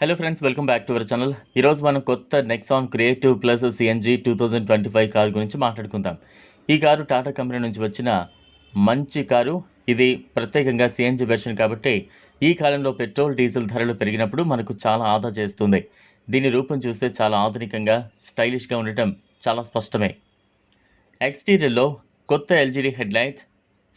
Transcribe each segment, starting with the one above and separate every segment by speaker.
Speaker 1: Hello friends welcome back to our channel ఈరోజు మనం కొత్త Nexon creative plus CNG two thousand twenty five car గురించి మాట్లాడుకుందాం. ఈ కారు టాటా కంపెనీ నుంచి వచ్చిన మంచి కారు. ఇది ప్రత్యేకంగా సిఎన్జి వెర్షన్ కాబట్టి ఈ కాలంలో పెట్రోల్ డీజిల్ ధరలు పెరిగినప్పుడు మనకు చాలా ఆదా చేస్తుంది. దీని రూపం చూస్తే చాలా ఆధునికంగా స్టైలిష్గా ఉండటం చాలా స్పష్టమే. ఎక్స్టీరియర్లో కొత్త ఎల్జీడీ హెడ్లైట్స్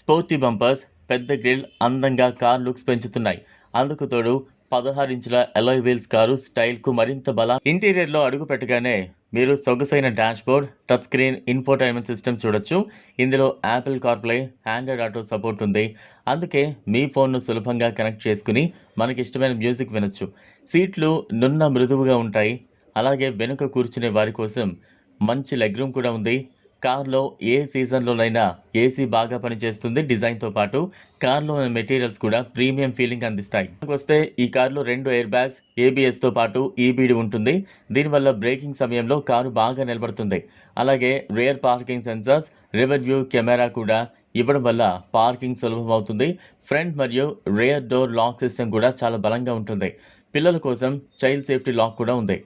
Speaker 1: స్పోర్టీ బంపర్స్ పెద్ద గ్రిల్ అందంగా కార్ లుక్స్ పెంచుతున్నాయి. అందుకు తోడు పదహారు ఇంచుల ఎలాయ్ వీల్స్ కారు స్టైల్కు మరింత బల ఇంటీరియర్లో అడుగు పెట్టగానే మీరు సొగసైన dashboard touch screen infotainment system చూడొచ్చు. ఇందులో Apple CarPlay Android auto support ఉంది. అందుకే మీ ఫోన్ను సులభంగా కనెక్ట్ చేసుకుని మనకి ఇష్టమైన మ్యూజిక్ వినొచ్చు. సీట్లు నున్న మృదువుగా ఉంటాయి. అలాగే వెనుక కూర్చునే వారి కోసం మంచి లెగ్ రూమ్ కూడా ఉంది. కార్లో ఏ సీజన్లోనైనా ఏసీ బాగా పనిచేస్తుంది. డిజైన్తో పాటు కార్లో ఉన్న మెటీరియల్స్ కూడా ప్రీమియం ఫీలింగ్ అందిస్తాయి. వస్తే ఈ కార్లో రెండు ఎయిర్ బ్యాగ్స్ ఏబిఎస్తో పాటు ఈబీడీ ఉంటుంది. దీనివల్ల బ్రేకింగ్ సమయంలో కారు బాగా నిలబడుతుంది. అలాగే rear parking sensors rear view camera కూడా ఇవ్వడం వల్ల పార్కింగ్ సులభం అవుతుంది ఫ్రంట్ మరియు రేర్ డోర్ లాక్ సిస్టమ్ కూడా చాలా బలంగా ఉంటుంది. పిల్లల కోసం చైల్డ్ సేఫ్టీ లాక్ కూడా ఉంది.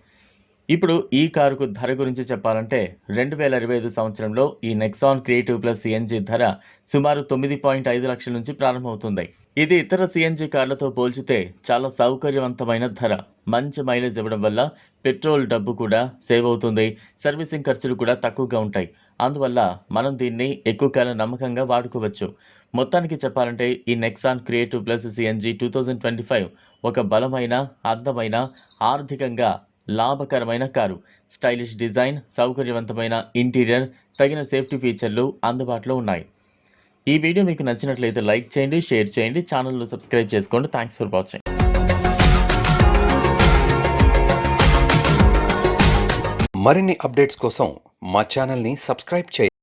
Speaker 1: ఇప్పుడు ఈ కారుకు ధర గురించి చెప్పాలంటే రెండు వేల ఇరవై ఐదు సంవత్సరంలో ఈ నెక్సాన్ క్రియేటివ్ ప్లస్ సిఎన్జి ధర సుమారు తొమ్మిది పాయింట్ ఐదు లక్షల నుంచి ప్రారంభమవుతుంది. ఇది ఇతర సిఎన్జి కార్లతో పోల్చితే చాలా సౌకర్యవంతమైన ధర. మంచి మైలేజ్ ఇవ్వడం వల్ల పెట్రోల్ డబ్బు కూడా సేవ్ అవుతుంది. సర్వీసింగ్ ఖర్చులు కూడా తక్కువగా ఉంటాయి. అందువల్ల మనం దీన్ని ఎక్కువ కాలం నమ్మకంగా వాడుకోవచ్చు. మొత్తానికి చెప్పాలంటే ఈ Nexon creative plus CNG two thousand twenty five ఒక బలమైన అందమైన ఆర్థికంగా లాభకరమైన కారు. స్టైలిష్ డిజైన్ సౌకర్యవంతమైన ఇంటీరియర్ తగిన సేఫ్టీ ఫీచర్లు అందుబాటులో ఉన్నాయి. ఈ వీడియో మీకు నచ్చినట్లయితే లైక్ చేయండి షేర్ చేయండి ఛానల్ను సబ్స్క్రైబ్ చేసుకోండి. థ్యాంక్స్ ఫర్ వాచింగ్
Speaker 2: మరిన్ని అప్డేట్స్ కోసం మా ఛానల్ని సబ్స్క్రైబ్ చేయండి.